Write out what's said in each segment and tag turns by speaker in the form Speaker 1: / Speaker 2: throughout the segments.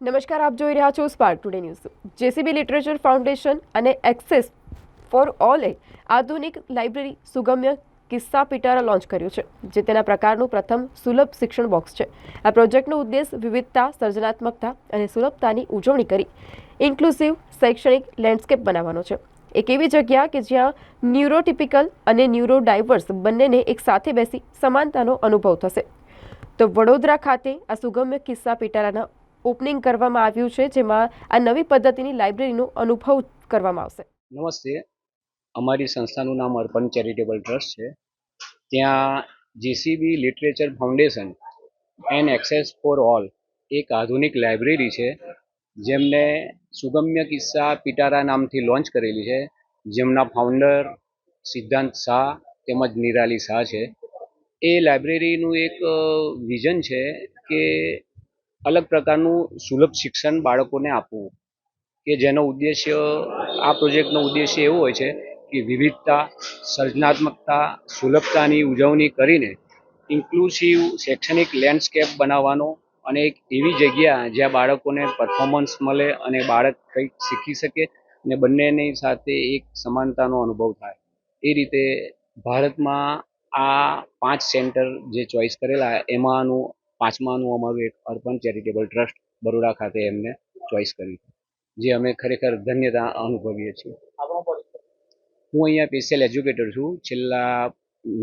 Speaker 1: નમસ્કાર, આપ જોઈ રહ્યા છો Spark Today News JCB literature foundation અને એક્સેસ ફોર ઓલે આધુનિક લાઇબ્રેરી સુગમ્ય કિસ્સા પિટારા લોન્ચ કર્યું છે, જે તેના પ્રકારનું પ્રથમ સુલભ શિક્ષણ બોક્સ છે. આ પ્રોજેક્ટનો ઉદ્દેશ વિવિધતા, સર્જનાત્મકતા અને સુલભતાની ઉજવણી કરી ઇન્ક્લુસિવ શૈક્ષણિક લેન્ડસ્કેપ બનાવવાનો છે. એક એવી જગ્યા કે જ્યાં ન્યુરોટિપિકલ અને ન્યુરોડાયવર્સ બંનેને એક સાથે બેસી સમાનતાનો અનુભવ થશે. તો વડોદરા ખાતે આ સુગમ્ય કિસ્સા પિટારાના ઓપનિંગ કરવામાં આવ્યું છે, જેમાં આ નવી પદ્ધતિની લાઇબ્રેરીનો અનુભવ કરવામાં આવશે.
Speaker 2: નમસ્તે. અમારી સંસ્થાનું નામ અર્પણ ચેરિટેબલ ટ્રસ્ટ છે. ત્યાં GCB literature foundation and access for all એક આધુનિક લાઇબ્રેરી છે, જેમને સુગમ્ય કિસ્સા પિટારા નામથી લોન્ચ કરેલી છે. જેમના ફાઉન્ડર સિદ્ધાંત શાહ તેમજ નિરાલી શાહ છે. એ લાઇબ્રેરીનું એક વિઝન છે કે અલગ પ્રકારનું સુલભ શિક્ષણ બાળકોને આપવું. કે જેનો ઉદ્દેશ્ય, આ પ્રોજેક્ટનો ઉદ્દેશ્ય એવો હોય છે કે વિવિધતા, સર્જનાત્મકતા, સુલભતાની ઉજવણી કરીને ઇન્ક્લુસિવ શૈક્ષણિક લેન્ડસ્કેપ બનાવવાનો અને એક એવી જગ્યા જ્યાં બાળકોને પરફોર્મન્સ મળે અને બાળક કંઈક શીખી શકે અને બંનેની સાથે એક સમાનતાનો અનુભવ થાય. એ રીતે ભારતમાં આ પાંચ સેન્ટર જે ચોઈસ કરેલા, એમાંનું પાંચમાનું અમારું એક અર્પણ ચેરિટેબલ ટ્રસ્ટ બરોડા ખાતે એમને ચોઈસ કરી જે અમે ખરેખર ધન્યતા અનુભવીએ છીએ. હું અહીંયા સ્પેશિયલ એજ્યુકેટર છું, છેલ્લા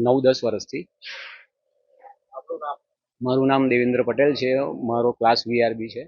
Speaker 2: નવ દસ વર્ષથી. મારું નામ દેવેન્દ્ર પટેલ છે, મારો ક્લાસ વીઆરબી છે.